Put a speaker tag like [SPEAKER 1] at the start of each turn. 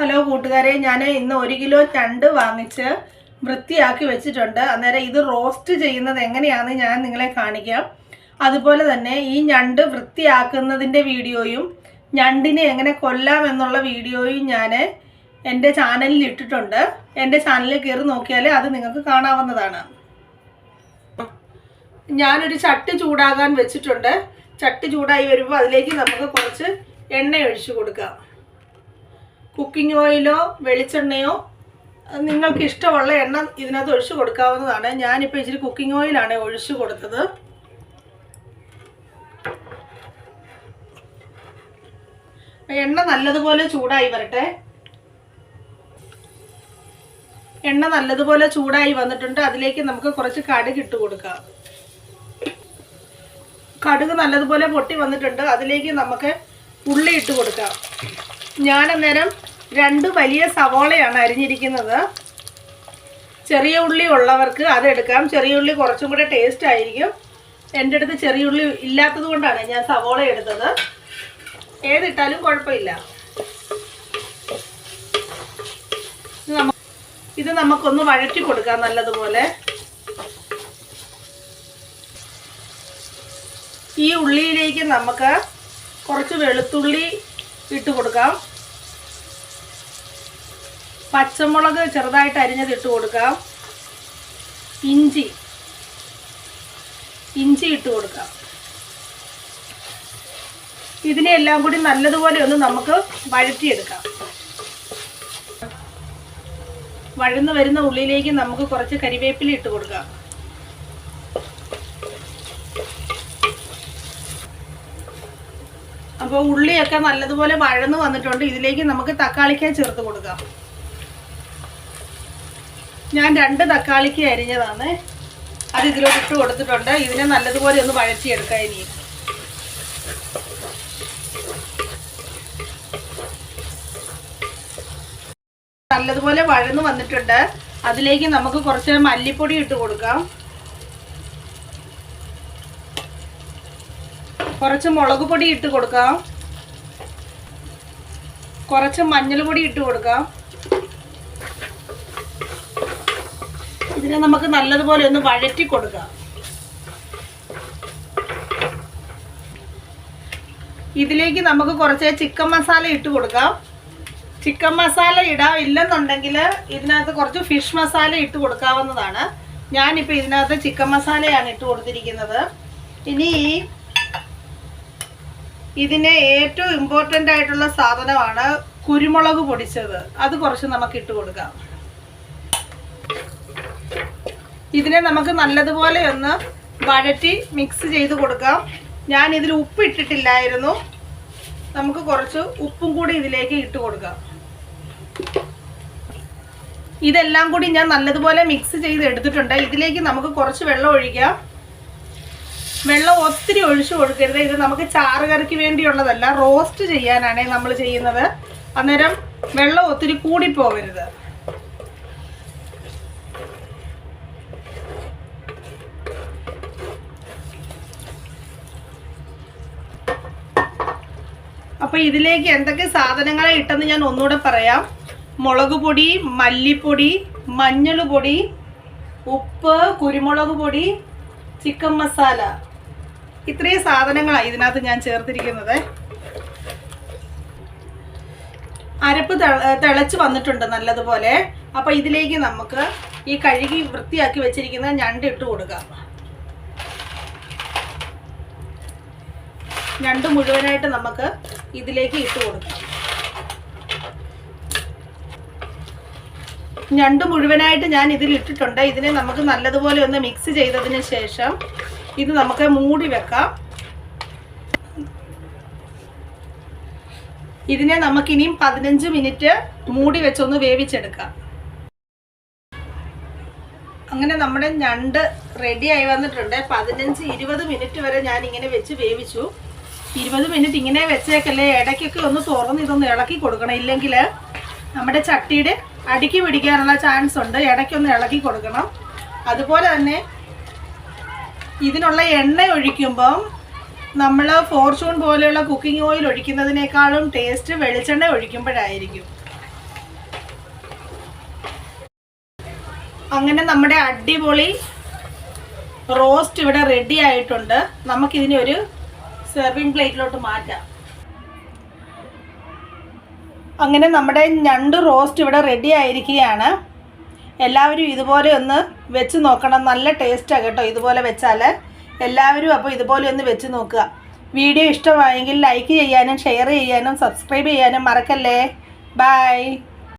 [SPEAKER 1] Hello കൂട്ടുകാരെ ഞാൻ ഇന്ന് ഒരു കിലോ ഞണ്ട് വാങ്ങിച്ച് വൃത്തിയാക്കി വെച്ചിട്ടുണ്ട്. അന്നേരം ഇത് റോസ്റ്റ് ചെയ്യുന്നത് എങ്ങനെയാണെന്ന് ഞാൻ നിങ്ങളെ കാണിക്കാം. അതുപോലെ തന്നെ ഈ ഞണ്ട് വൃത്തിയാക്കുന്നതിന്റെ വീഡിയോയും ഞണ്ടിനെ എങ്ങനെ കൊല്ലാം എന്നുള്ള വീഡിയോയും ഞാൻ എന്റെ ചാനലിൽ ഇട്ടിട്ടുണ്ട്. എന്റെ ചാനലിൽ കയറി നോക്കിയാൽ അത് നിങ്ങൾക്ക് കാണാവുന്നതാണ്. ഞാനൊരു ചട്ടി ചൂടാകാൻ വെച്ചിട്ടുണ്ട്. ചട്ടി ചൂടായി വരുമ്പോൾ അതിലേക്ക് നമുക്ക് കുറച്ച് എണ്ണ ഒഴിച്ചു കൊടുക്കാം. കുക്കിംഗ് ഓയിലോ വെളിച്ചെണ്ണയോ നിങ്ങൾക്ക് ഇഷ്ടമുള്ള എണ്ണ ഇതിനകത്ത് ഒഴിച്ചു കൊടുക്കാവുന്നതാണ്. ഞാനിപ്പോൾ ഇച്ചിരി കുക്കിംഗ് ഓയിലാണ് ഒഴിച്ചു കൊടുത്തത്. എണ്ണ നല്ലതുപോലെ ചൂടായി വരട്ടെ. എണ്ണ നല്ലതുപോലെ ചൂടായി വന്നിട്ടുണ്ട്. അതിലേക്ക് നമുക്ക് കുറച്ച് കടുക് ഇട്ട് കൊടുക്കാം. കടുക് നല്ലതുപോലെ പൊട്ടി വന്നിട്ടുണ്ട്. അതിലേക്ക് നമുക്ക് ഉള്ളി ഇട്ട് കൊടുക്കാം. ഞാൻ അന്നേരം രണ്ട് വലിയ സവോളയാണ് അരിഞ്ഞിരിക്കുന്നത്. ചെറിയ ഉള്ളി ഉള്ളവർക്ക് അതെടുക്കാം. ചെറിയ ഉള്ളി കുറച്ചും കൂടെ ടേസ്റ്റ് ആയിരിക്കും. എന്റെ അടുത്ത് ചെറിയ ഉള്ളി ഇല്ലാത്തത് കൊണ്ടാണ് ഞാൻ സവോള എടുത്തത്. ഏതിട്ടാലും കുഴപ്പമില്ല. ഇത് നമുക്കൊന്ന് വഴറ്റി കൊടുക്കാം നല്ലതുപോലെ. ഈ ഉള്ളിയിലേക്ക് നമുക്ക് കുറച്ച് വെളുത്തുള്ളി ഇട്ട് കൊടുക്കാം. പച്ചമുളക് ചെറുതായിട്ട് അരിഞ്ഞത് ഇട്ട് കൊടുക്കാം. ഇഞ്ചി. ഇഞ്ചി ഇട്ട് കൊടുക്കാം. ഇതിനെ എല്ലാം കൂടി നല്ലതുപോലെ ഒന്ന് നമുക്ക് വഴറ്റിയെടുക്കാം. വഴന്ന് വരുന്ന ഉള്ളിലേക്ക് നമുക്ക് കുറച്ച് കരിവേപ്പില ഇട്ട് കൊടുക്കാം. അപ്പോൾ ഉള്ളിയൊക്കെ നല്ലതുപോലെ വഴന്ന് വന്നിട്ടുണ്ട്. ഇതിലേക്ക് നമുക്ക് തക്കാളിക്ക ചേർത്ത് കൊടുക്കാം. ഞാൻ രണ്ട് തക്കാളിക്ക് അരിഞ്ഞതാണ്. അത് ഇതിലോട്ട് ഇട്ട് കൊടുത്തിട്ടുണ്ട്. ഇതിനെ നല്ലതുപോലെ ഒന്ന് വഴറ്റിയെടുക്കാം ഇനി. നല്ലതുപോലെ വഴന്ന് വന്നിട്ടുണ്ട്. അതിലേക്ക് നമുക്ക് കുറച്ച് മല്ലിപ്പൊടി ഇട്ട് കൊടുക്കാം. കുറച്ച് മുളക് പൊടി ഇട്ട് കൊടുക്കാം. കുറച്ച് മഞ്ഞൾ പൊടി ഇട്ട് കൊടുക്കാം. ഇതിനെ നമുക്ക് നല്ലതുപോലെ ഒന്ന് വഴറ്റി കൊടുക്കാം. ഇതിലേക്ക് നമുക്ക് കുറച്ച് ചിക്കൻ മസാല ഇട്ട് കൊടുക്കാം. ചിക്കൻ മസാല ഇടാം ഇല്ലെന്നുണ്ടെങ്കിൽ ഇതിനകത്ത് കുറച്ച് ഫിഷ് മസാല ഇട്ട് കൊടുക്കാവുന്നതാണ്. ഞാനിപ്പോൾ ഇതിനകത്ത് ചിക്കൻ മസാലയാണ് ഇട്ട് കൊടുത്തിരിക്കുന്നത്. ഇനി ഇതിനെ ഏറ്റവും ഇമ്പോർട്ടന്റ് ആയിട്ടുള്ള സാധനമാണ് കുരുമുളക് പൊടിച്ചത്. അത് കുറച്ച് നമുക്ക് ഇട്ട് കൊടുക്കാം. ഇതിനെ നമുക്ക് നല്ലതുപോലെ ഒന്ന് വഴറ്റി മിക്സ് ചെയ്ത് കൊടുക്കാം. ഞാൻ ഇതിൽ ഉപ്പ് ഇട്ടിട്ടില്ലായിരുന്നു. നമുക്ക് കുറച്ച് ഉപ്പും കൂടി ഇതിലേക്ക് ഇട്ട് കൊടുക്കാം. ഇതെല്ലാം കൂടി ഞാൻ നല്ലതുപോലെ മിക്സ് ചെയ്ത് എടുത്തിട്ടുണ്ട്. ഇതിലേക്ക് നമുക്ക് കുറച്ച് വെള്ളം ഒഴിക്കാം. വെള്ളം ഒത്തിരി ഒഴിച്ചു കൊടുക്കരുത്. ഇത് നമുക്ക് ചാറ് കറിക്ക് വേണ്ടിയുള്ളതല്ല റോസ്റ്റ് ചെയ്യാനാണ് നമ്മൾ ചെയ്യുന്നത്. അന്നേരം വെള്ളം ഒത്തിരി കൂടിപ്പോകരുത്. അപ്പൊ ഇതിലേക്ക് എന്തൊക്കെ സാധനങ്ങളെ ഇട്ടെന്ന് ഞാൻ ഒന്നുകൂടെ പറയാം. മുളക് പൊടി മല്ലിപ്പൊടി മഞ്ഞൾ പൊടി ഉപ്പ് കുരുമുളക് പൊടി ചിക്കൻ മസാല. ഇത്രയും സാധനങ്ങളാണ് ഇതിനകത്ത് ഞാൻ ചേർത്തിരിക്കുന്നത്. അരപ്പ് തിളച്ച് വന്നിട്ടുണ്ട് നല്ലതുപോലെ. അപ്പൊ ഇതിലേക്ക് നമുക്ക് ഈ കഴുകി വൃത്തിയാക്കി വെച്ചിരിക്കുന്ന ഞണ്ട് ഇട്ട് കൊടുക്കാം. ഞണ്ട് മുഴുവനായിട്ട് നമുക്ക് ഇതിലേക്ക് ഇട്ട് കൊടുക്കാം. ഞണ്ട് മുഴുവനായിട്ട് ഞാൻ ഇതിൽ ഇട്ടിട്ടുണ്ട്. ഇതിനെ നമുക്ക് നല്ലതുപോലെ ഒന്ന് മിക്സ് ചെയ്തതിന് ശേഷം ഇത് നമുക്ക് മൂടി വെക്കാം. ഇതിനെ നമുക്കിനിയും പതിനഞ്ച് മിനിറ്റ് മൂടി വെച്ചൊന്ന് വേവിച്ചെടുക്കാം. അങ്ങനെ നമ്മുടെ ഞണ്ട് റെഡി ആയി വന്നിട്ടുണ്ട്. പതിനഞ്ച് ഇരുപത് മിനിറ്റ് വരെ ഞാൻ ഇങ്ങനെ വെച്ച് വേവിച്ചു. ഇരുപത് മിനിറ്റ് ഇങ്ങനെ വെച്ചേക്കല്ലേ? ഇടയ്ക്കൊക്കെ ഒന്ന് തുറന്ന് ഇതൊന്ന് ഇളക്കി കൊടുക്കണം. ഇല്ലെങ്കിൽ നമ്മുടെ ചട്ടിയുടെ അടുക്കി പിടിക്കാനുള്ള ചാൻസ് ഉണ്ട്. ഇടയ്ക്കൊന്ന് ഇളക്കി കൊടുക്കണം. അതുപോലെ തന്നെ ഇതിനുള്ള എണ്ണ ഒഴിക്കുമ്പം നമ്മൾ ഫോർച്യൂൺ പോലെയുള്ള കുക്കിംഗ് ഓയിൽ ഒഴിക്കുന്നതിനേക്കാളും ടേസ്റ്റ് വെളിച്ചെണ്ണ ഒഴിക്കുമ്പോഴായിരിക്കും. അങ്ങനെ നമ്മുടെ അടിപൊളി റോസ്റ്റ് ഇവിടെ റെഡി ആയിട്ടുണ്ട്. നമുക്കിതിനൊരു സെർവിങ് പ്ലേറ്റിലോട്ട് മാറ്റാം. അങ്ങനെ നമ്മുടെ ഞണ്ട് റോസ്റ്റ് ഇവിടെ റെഡി ആയിരിക്കുകയാണ്. എല്ലാവരും ഇതുപോലെ ഒന്ന് വെച്ച് നോക്കണം. നല്ല ടേസ്റ്റാണ് കേട്ടോ ഇതുപോലെ വെച്ചാൽ എല്ലാവരും അപ്പോൾ ഇതുപോലെ ഒന്ന് വെച്ച് നോക്കുക. വീഡിയോ ഇഷ്ടമായെങ്കിൽ ലൈക്ക് ചെയ്യാനും ഷെയർ ചെയ്യാനും സബ്സ്ക്രൈബ് ചെയ്യാനും മറക്കല്ലേ? ബൈ